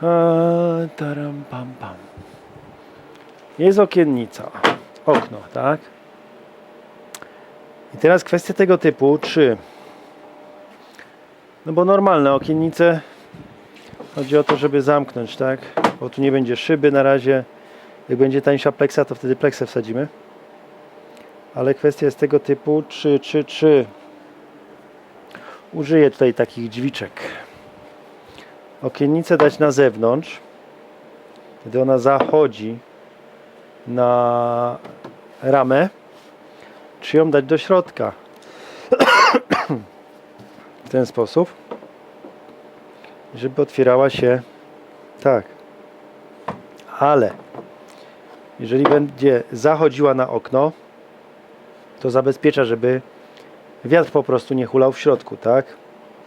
Taram, pam, pam. Jest okiennica, okno, tak? I teraz kwestia tego typu, czy no bo normalne okiennice chodzi o to, żeby zamknąć, tak? Bo tu nie będzie szyby na razie. Jak będzie tańsza pleksa, to wtedy pleksę wsadzimy. Ale kwestia jest tego typu, czy, czy, czy użyję tutaj takich drzwiczek. Okiennicę dać na zewnątrz. Wtedy ona zachodzi na ramę. Czy ją dać do środka? w ten sposób, żeby otwierała się tak. Ale jeżeli będzie zachodziła na okno, to zabezpiecza, żeby wiatr po prostu nie hulał w środku, tak?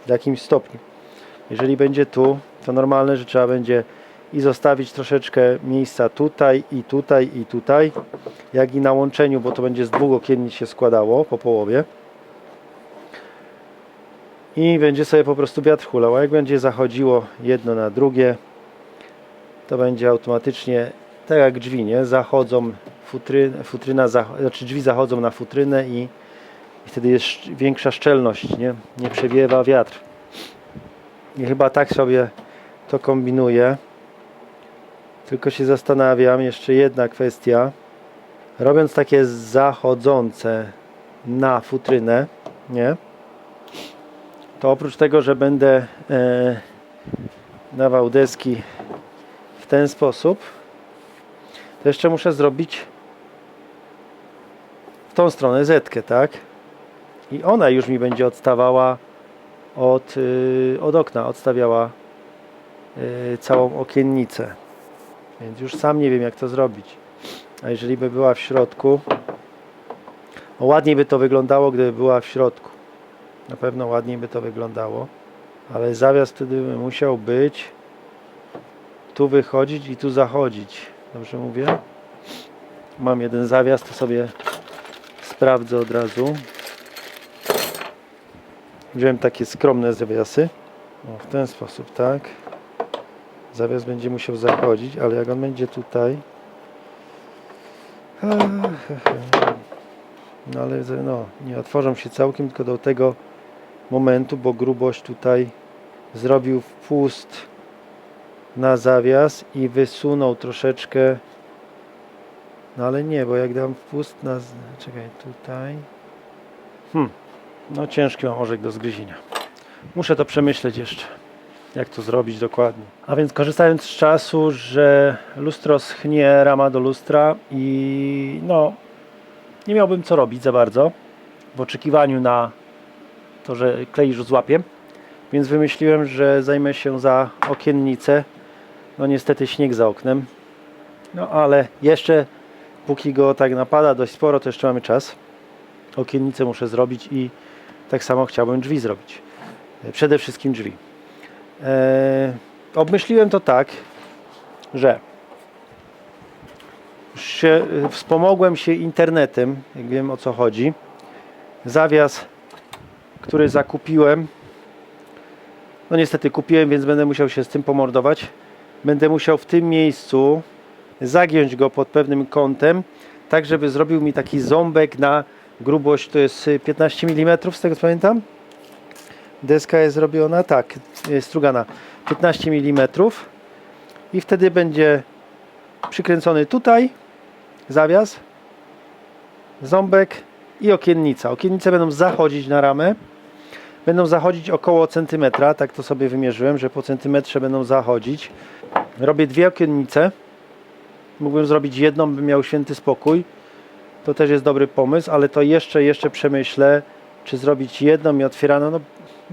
W jakimś stopniu. Jeżeli będzie tu, to normalne, że trzeba będzie i zostawić troszeczkę miejsca tutaj i tutaj i tutaj, jak i na łączeniu, bo to będzie z dwóch okiennic się składało po połowie i będzie sobie po prostu wiatr hulał. A jak będzie zachodziło jedno na drugie, to będzie automatycznie tak jak drzwi, nie? Zachodzą futry, futryna, znaczy drzwi zachodzą na futrynę i, i wtedy jest sz- większa szczelność, nie? Nie przewiewa wiatr. I chyba tak sobie to kombinuję. Tylko się zastanawiam, jeszcze jedna kwestia. Robiąc takie zachodzące na futrynę, nie? to oprócz tego, że będę e, dawał deski w ten sposób, to jeszcze muszę zrobić w tą stronę zetkę, tak? I ona już mi będzie odstawała od, y, od okna, odstawiała y, całą okiennicę. Więc już sam nie wiem jak to zrobić. A jeżeli by była w środku, o, ładniej by to wyglądało, gdyby była w środku. Na pewno ładniej by to wyglądało, ale zawias wtedy by musiał być tu wychodzić i tu zachodzić. Dobrze mówię? Mam jeden zawias, to sobie sprawdzę od razu. Wziąłem takie skromne zawiasy. O, w ten sposób, tak. Zawias będzie musiał zachodzić, ale jak on będzie tutaj. No ale no, nie otworzą się całkiem, tylko do tego momentu, bo grubość tutaj zrobił wpust na zawias i wysunął troszeczkę no ale nie, bo jak dam wpust na czekaj, tutaj hmm, no ciężki mam orzech do zgryzienia muszę to przemyśleć jeszcze jak to zrobić dokładnie a więc korzystając z czasu, że lustro schnie rama do lustra i no nie miałbym co robić za bardzo w oczekiwaniu na to, że klej już złapie. Więc wymyśliłem, że zajmę się za okiennicę. No niestety śnieg za oknem. No ale jeszcze póki go tak napada dość sporo, to jeszcze mamy czas. Okiennicę muszę zrobić i tak samo chciałbym drzwi zrobić. E, Przede wszystkim drzwi. Eee, obmyśliłem to tak, że się, y, wspomogłem się internetem, jak wiem o co chodzi. Zawias, który zakupiłem, no niestety kupiłem, więc będę musiał się z tym pomordować. Będę musiał w tym miejscu zagiąć go pod pewnym kątem, tak żeby zrobił mi taki ząbek na grubość, to jest y, 15 mm, z tego co pamiętam. Deska jest zrobiona, tak, strugana 15 mm i wtedy będzie przykręcony tutaj zawias, ząbek i okiennica. Okiennice będą zachodzić na ramę. Będą zachodzić około centymetra, tak to sobie wymierzyłem, że po centymetrze będą zachodzić. Robię dwie okiennice. Mógłbym zrobić jedną, bym miał święty spokój. To też jest dobry pomysł, ale to jeszcze, jeszcze przemyślę, czy zrobić jedną i otwierano. No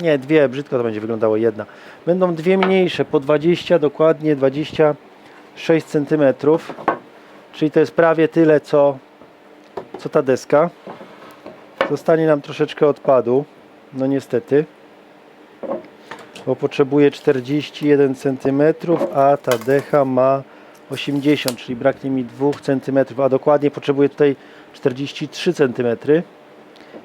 nie, dwie, brzydko to będzie wyglądało jedna. Będą dwie mniejsze, po 20, dokładnie 26 centymetrów. Czyli to jest prawie tyle, co, co ta deska. Zostanie nam troszeczkę odpadu. No niestety. Bo potrzebuje 41 cm, a ta decha ma 80, czyli braknie mi 2 cm, a dokładnie potrzebuję tutaj 43 cm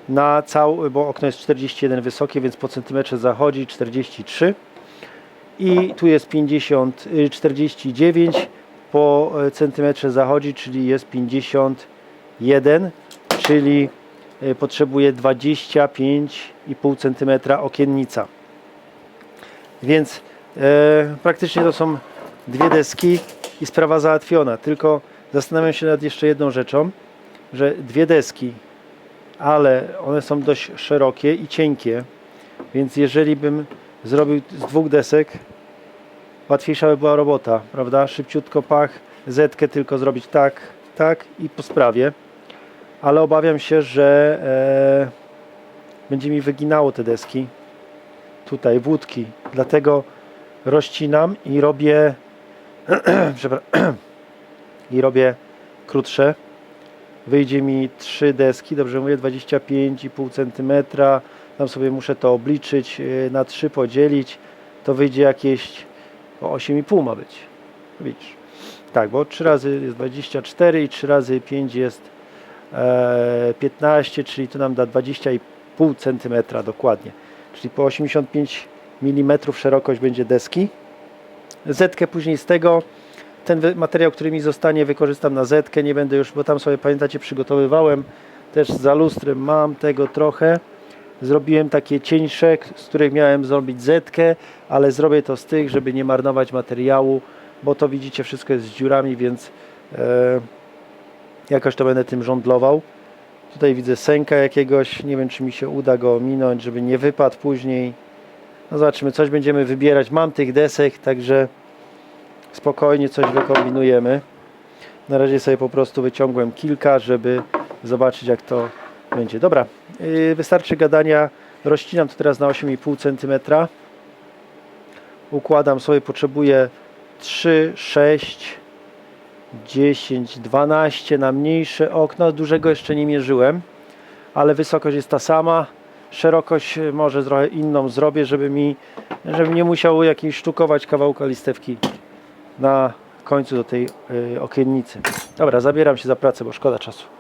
na cały, bo okno jest 41 wysokie, więc po centymetrze zachodzi 43 i tu jest 50, y, 49 po e, centymetrze zachodzi, czyli jest 51, czyli y, potrzebuje 25,5 centymetra okiennica. Więc e, praktycznie to są dwie deski i sprawa załatwiona. Tylko zastanawiam się nad jeszcze jedną rzeczą, że dwie deski, ale one są dość szerokie i cienkie, więc jeżeli bym zrobił z dwóch desek, łatwiejsza by była robota, prawda? Szybciutko pach, zetkę tylko zrobić tak, tak i po sprawie. Ale obawiam się, że e, będzie mi wyginało te deski tutaj wódki. Dlatego rozcinam i robię i robię krótsze. Wyjdzie mi trzy deski, dobrze mówię, 25,5 cm. Tam sobie muszę to obliczyć, yy, na 3 podzielić. To wyjdzie jakieś o 8,5 ma być. Widzisz. Tak, bo 3 razy jest 24 i 3 razy 5 jest e, 15, czyli to nam da 20,5 cm dokładnie. Czyli po 85 mm szerokość będzie deski. Zetkę później z tego, ten materiał, który mi zostanie, wykorzystam na zetkę. Nie będę już, bo tam sobie pamiętacie, przygotowywałem też za lustrem. Mam tego trochę. Zrobiłem takie cieńsze, z których miałem zrobić zetkę, ale zrobię to z tych, żeby nie marnować materiału, bo to widzicie, wszystko jest z dziurami, więc e, jakoś to będę tym żądlował. Tutaj widzę sęka jakiegoś, nie wiem czy mi się uda go ominąć, żeby nie wypadł później. No zobaczymy, coś będziemy wybierać. Mam tych desek, także spokojnie coś wykombinujemy. Na razie sobie po prostu wyciągłem kilka, żeby zobaczyć jak to będzie. Dobra, yy, wystarczy gadania. Rozcinam to teraz na 8,5 cm. Układam sobie, potrzebuję 3, 6, 10, 12 na mniejsze okno. Dużego jeszcze nie mierzyłem, ale wysokość jest ta sama. Szerokość y, może trochę inną zrobię, żeby mi, żebym nie musiał jakiejś sztukować kawałka listewki na końcu do tej y, okiennicy. Dobra, zabieram się za pracę, bo szkoda czasu.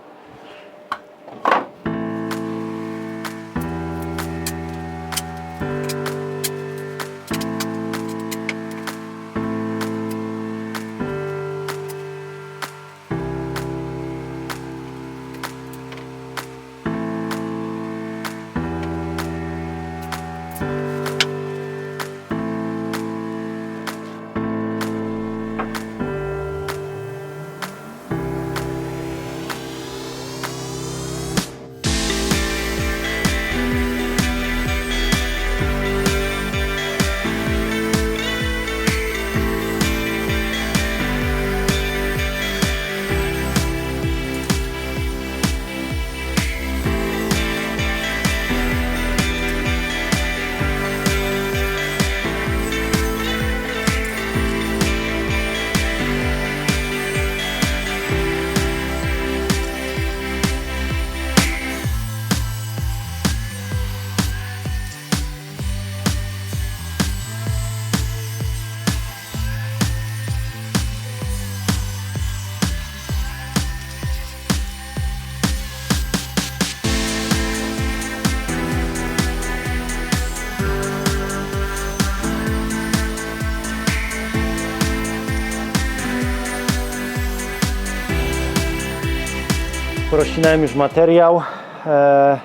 Porozcinałem już materiał. E,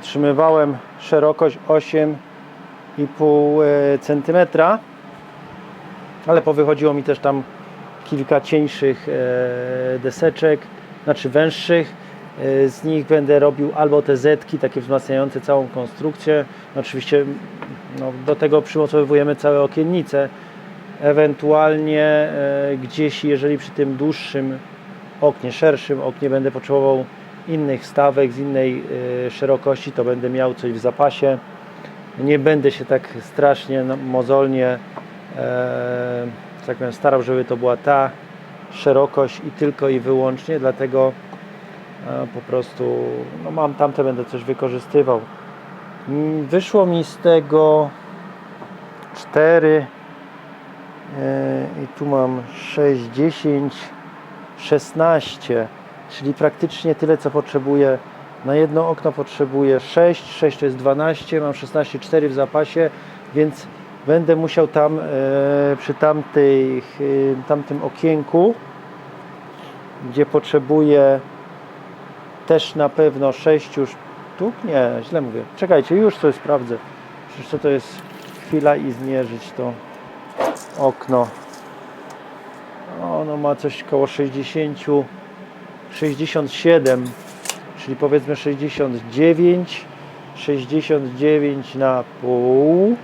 utrzymywałem szerokość 8,5 e, cm, ale powychodziło mi też tam kilka cieńszych e, deseczek, znaczy węższych. E, z nich będę robił albo te zetki, takie wzmacniające całą konstrukcję. Oczywiście no, do tego przymocowujemy całe okiennice. Ewentualnie gdzieś, jeżeli przy tym dłuższym oknie, szerszym oknie będę potrzebował innych stawek z innej y, szerokości, to będę miał coś w zapasie. Nie będę się tak strasznie no, mozolnie e, tak powiem, starał, żeby to była ta szerokość i tylko i wyłącznie, dlatego e, po prostu no, mam tamte, będę coś wykorzystywał. Mm, Wyszło mi z tego 4 e, i tu mam 6, 10 16, czyli praktycznie tyle co potrzebuję. Na jedno okno potrzebuję 6, 6 to jest 12, mam 16, 4 w zapasie, więc będę musiał tam e, przy tamtych, e, tamtym okienku, gdzie potrzebuję też na pewno 6 sztuk, nie, źle mówię, czekajcie, już coś sprawdzę, przecież co to jest chwila i zmierzyć to okno, ono ma coś koło 60, 67, czyli powiedzmy 69, 69 na pół,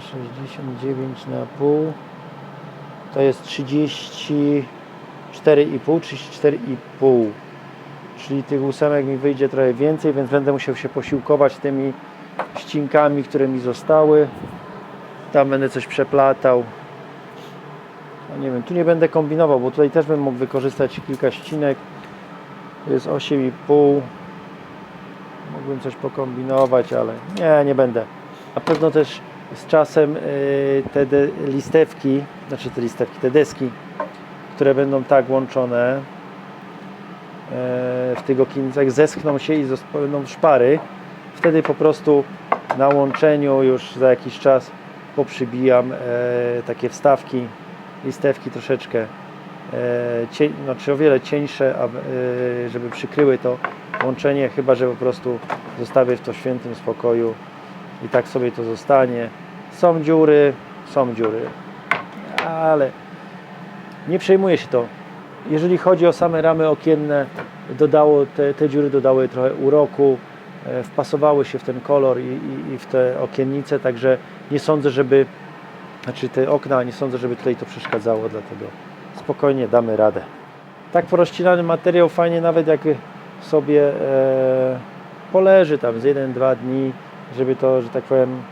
69 na pół, to jest 34,5, 34,5. Czyli tych ósemek mi wyjdzie trochę więcej, więc będę musiał się posiłkować tymi ścinkami, które mi zostały. Tam będę coś przeplatał. No nie wiem, tu nie będę kombinował, bo tutaj też bym mógł wykorzystać kilka ścinek. To jest 8,5. Mógłbym coś pokombinować, ale nie, nie będę. Na pewno też z czasem y, te listewki, znaczy te listewki, te deski, które będą tak łączone y, w tych okiennicach zeschną się i będą szpary. Wtedy po prostu na łączeniu już za jakiś czas poprzybijam e, takie wstawki, listewki troszeczkę e, cień, znaczy o wiele cieńsze, e, żeby przykryły to łączenie, chyba że po prostu zostawię w to świętym spokoju i tak sobie to zostanie. Są dziury, są dziury, ale nie przejmuję się to. Jeżeli chodzi o same ramy okienne, dodało, te, te dziury dodały trochę uroku, e, wpasowały się w ten kolor i, i, i w te okiennice, także nie sądzę, żeby, znaczy te okna, nie sądzę, żeby tutaj to przeszkadzało, dlatego spokojnie damy radę. Tak porozcinany materiał fajnie nawet jak sobie e, poleży tam z 1-2 dni, żeby to, że tak powiem,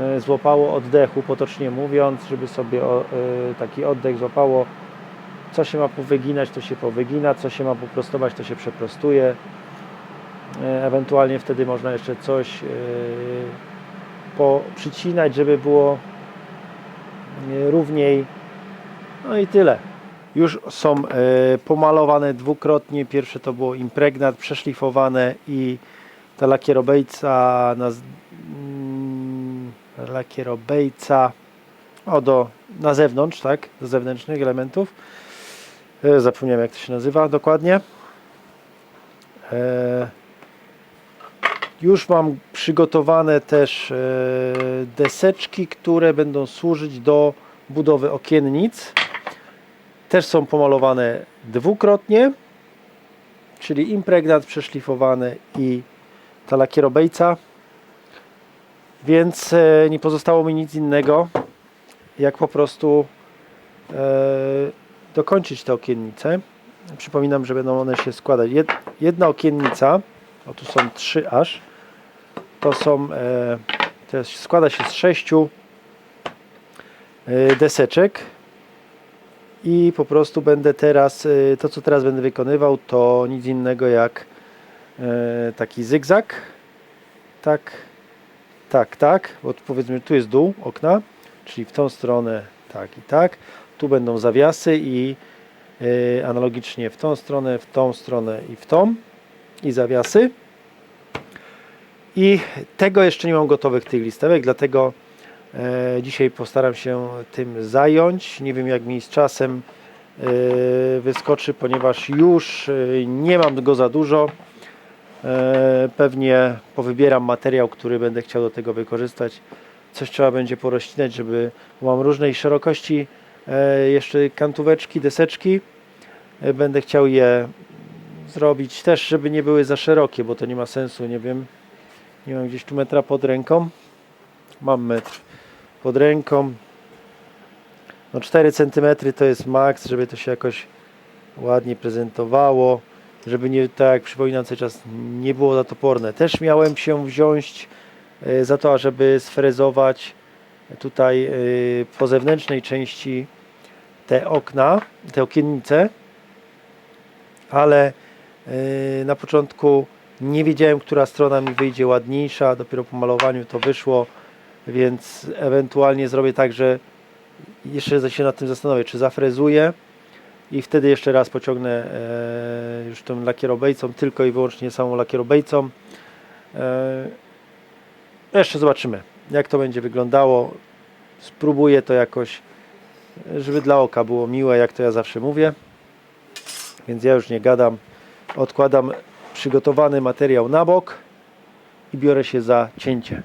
e, złapało oddechu, potocznie mówiąc, żeby sobie o, e, taki oddech złapało. Co się ma powyginać, to się powygina, co się ma poprostować, to się przeprostuje. E, Ewentualnie wtedy można jeszcze coś e, poprzycinać, żeby było równiej. No i tyle. Już są e, pomalowane dwukrotnie. Pierwsze to było impregnat, przeszlifowane i ta lakierobejca na, mm, lakierobejca o do, na zewnątrz, tak, do zewnętrznych elementów. E, zapomniałem jak to się nazywa dokładnie. E, już mam przygotowane też e, deseczki, które będą służyć do budowy okiennic. Też są pomalowane dwukrotnie, czyli impregnat przeszlifowany i ta lakierobejca. Więc e, nie pozostało mi nic innego, jak po prostu e, dokończyć te okiennice. Przypominam, że będą one się składać. Jed, jedna okiennica, o tu są trzy aż, to są, e, to składa się z sześciu e, deseczek i po prostu będę teraz, e, to co teraz będę wykonywał, to nic innego jak taki zygzak. Tak, tak, tak, bo powiedzmy tu jest dół okna, czyli w tą stronę tak i tak. Tu będą zawiasy i analogicznie w tą stronę, w tą stronę i w tą i zawiasy. I tego jeszcze nie mam gotowych tych listewek, dlatego e, dzisiaj postaram się tym zająć. Nie wiem jak mi z czasem e, wyskoczy, ponieważ już e, nie mam go za dużo. E, pewnie powybieram materiał, który będę chciał do tego wykorzystać. Coś trzeba będzie porozcinać, żeby mam różnej szerokości e, jeszcze kantóweczki, deseczki. E, Będę chciał je zrobić też, żeby nie były za szerokie, bo to nie ma sensu, nie wiem. Nie mam gdzieś tu metra pod ręką. Mam metr pod ręką. No 4 cm to jest maks, żeby to się jakoś ładnie prezentowało, żeby nie, tak jak przypominam cały czas, nie było za toporne. Też miałem się wziąć e, za to, żeby sfrezować tutaj e, po zewnętrznej części te okna, te okiennice, ale e, na początku nie wiedziałem, która strona mi wyjdzie ładniejsza, dopiero po malowaniu to wyszło, więc ewentualnie zrobię tak, że jeszcze się nad tym zastanowię, czy zafrezuję i wtedy jeszcze raz pociągnę e, już tą lakierobejcą, tylko i wyłącznie samą lakierobejcą. E, Jeszcze zobaczymy, jak to będzie wyglądało. Spróbuję to jakoś, żeby dla oka było miłe, jak to ja zawsze mówię. Więc ja już nie gadam. Odkładam przygotowany materiał na bok i biorę się za cięcie.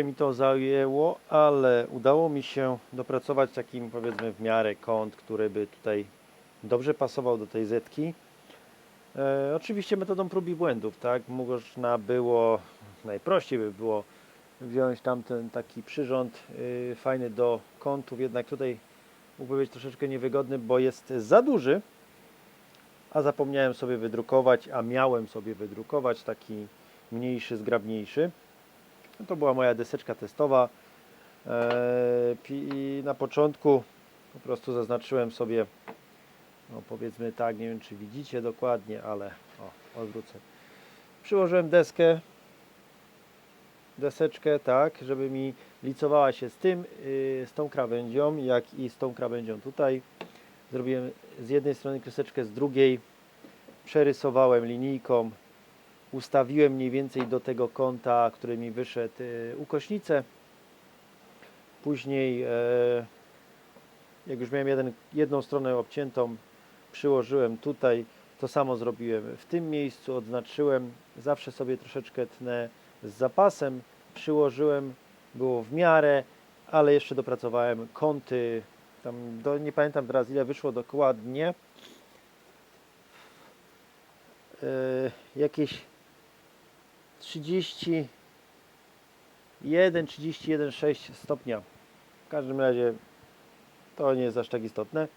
Chwilę mi to zajęło, ale udało mi się dopracować takim powiedzmy w miarę kąt, który by tutaj dobrze pasował do tej zetki. E, oczywiście metodą prób i błędów, tak? Można było, najprościej by było wziąć tamten taki przyrząd y, fajny do kątów, jednak tutaj mógłby być troszeczkę niewygodny, bo jest za duży, a zapomniałem sobie wydrukować, a miałem sobie wydrukować taki mniejszy, zgrabniejszy. To była moja deseczka testowa. Eee, pi- na początku po prostu zaznaczyłem sobie, no powiedzmy tak, nie wiem czy widzicie dokładnie, ale o, odwrócę. Przyłożyłem deskę, deseczkę tak, żeby mi licowała się z tym, yy, z tą krawędzią, jak i z tą krawędzią tutaj. Zrobiłem z jednej strony kreseczkę, z drugiej przerysowałem linijką, ustawiłem mniej więcej do tego kąta, który mi wyszedł yy, ukośnicę. Później, e, jak już miałem jeden, jedną stronę obciętą, przyłożyłem tutaj. To samo zrobiłem w tym miejscu, odznaczyłem. Zawsze sobie troszeczkę tnę z zapasem. Przyłożyłem, było w miarę, ale jeszcze dopracowałem kąty. Tam do, nie pamiętam teraz ile wyszło dokładnie. E, jakieś 31, 31,6 stopnia. W każdym razie to nie jest aż tak istotne.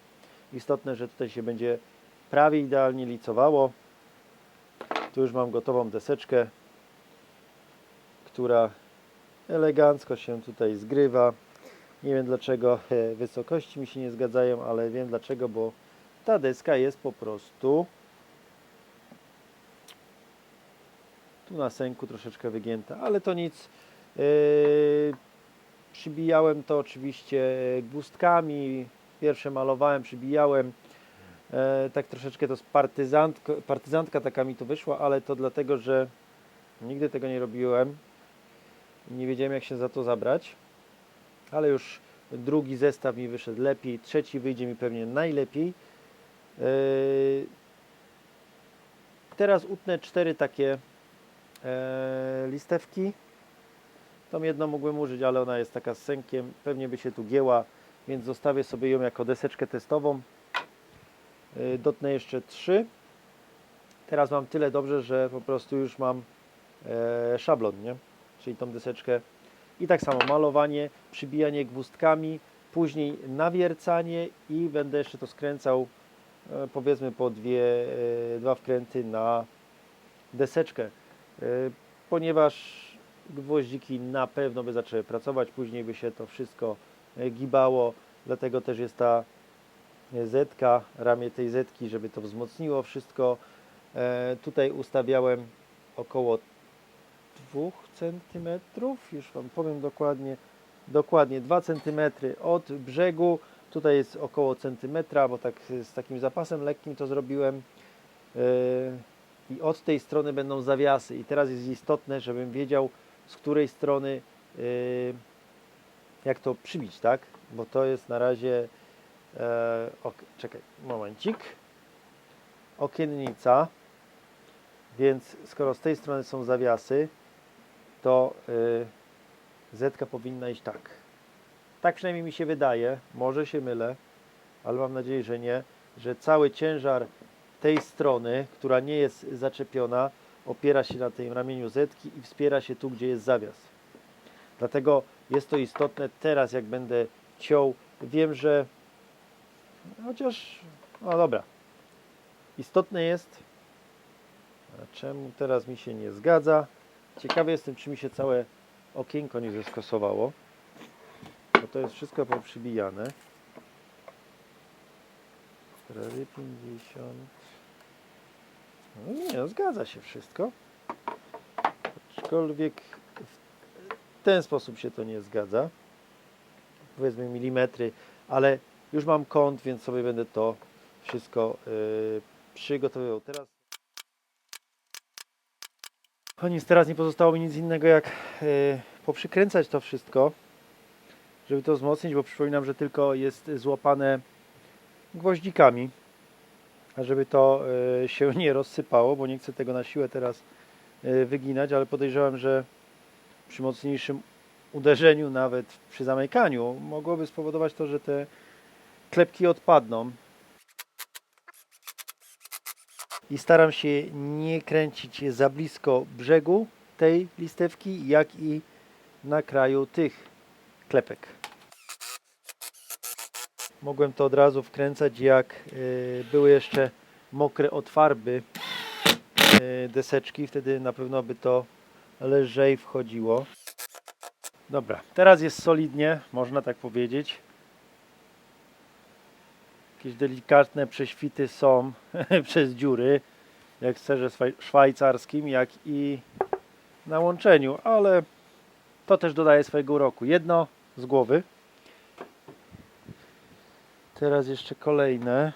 Istotne, że tutaj się będzie prawie idealnie licowało. Tu już mam gotową deseczkę, która elegancko się tutaj zgrywa. Nie wiem dlaczego e, wysokości mi się nie zgadzają, ale wiem dlaczego, bo ta deska jest po prostu na sęku troszeczkę wygięta, ale to nic. Yy, przybijałem to oczywiście gustkami. Pierwsze malowałem, przybijałem. E, tak troszeczkę to z partyzantko, partyzantka taka mi to wyszła, ale to dlatego, że nigdy tego nie robiłem. Nie wiedziałem jak się za to zabrać. Ale już drugi zestaw mi wyszedł lepiej, trzeci wyjdzie mi pewnie najlepiej. E, teraz utnę cztery takie e, listewki. Tą jedną mógłbym użyć, ale ona jest taka z sękiem. Pewnie by się tu gięła, więc zostawię sobie ją jako deseczkę testową. Yy, Dotnę jeszcze trzy. Teraz mam tyle dobrze, że po prostu już mam e, szablon, nie? Czyli tą deseczkę. I tak samo malowanie, przybijanie gwózdkami, później nawiercanie i będę jeszcze to skręcał e, powiedzmy po dwie, e, dwa wkręty na deseczkę. E, ponieważ gwoździki na pewno by zaczęły pracować, później by się to wszystko e, gibało, dlatego też jest ta e, zetka, ramię tej zetki, żeby to wzmocniło wszystko. Tutaj ustawiałem około 2 cm, już Wam powiem dokładnie, dokładnie 2 cm od brzegu, tutaj jest około centymetra, bo tak z takim zapasem lekkim to zrobiłem. I od tej strony będą zawiasy. I teraz jest istotne, żebym wiedział, z której strony yy, jak to przybić, tak? Bo to jest na razie e, ok, czekaj, momencik. Okiennica. Więc skoro z tej strony są zawiasy to yy, zetka powinna iść tak. Tak przynajmniej mi się wydaje, może się mylę ale mam nadzieję, że nie że cały ciężar tej strony, która nie jest zaczepiona opiera się na tym ramieniu zetki i wspiera się tu, gdzie jest zawias. Dlatego jest to istotne teraz, jak będę ciął. Wiem, że chociaż, no dobra, istotne jest, a czemu teraz mi się nie zgadza. Ciekawy jestem, czy mi się całe okienko nie zeskosowało, bo to jest wszystko poprzybijane. Prawie 50. No nie, no, zgadza się wszystko. Aczkolwiek w ten sposób się to nie zgadza. Powiedzmy milimetry, ale już mam kąt, więc sobie będę to wszystko yy, przygotowywał. Teraz o nic, teraz nie pozostało mi nic innego jak yy, poprzykręcać to wszystko, żeby to wzmocnić, bo przypominam, że tylko jest złapane gwoździkami żeby to e, się nie rozsypało, bo nie chcę tego na siłę teraz e, wyginać, ale podejrzewam, że przy mocniejszym uderzeniu, nawet przy zamykaniu, mogłoby spowodować to, że te klepki odpadną. I staram się nie kręcić za blisko brzegu tej listewki, jak i na kraju tych klepek. Mogłem to od razu wkręcać, jak y, były jeszcze mokre od farby y, deseczki, wtedy na pewno by to lżej wchodziło. Dobra, teraz jest solidnie, można tak powiedzieć. Jakieś delikatne prześwity są przez dziury, jak w serze szwajcarskim, jak i na łączeniu, ale to też dodaje swojego uroku. Jedno z głowy. Teraz jeszcze kolejne.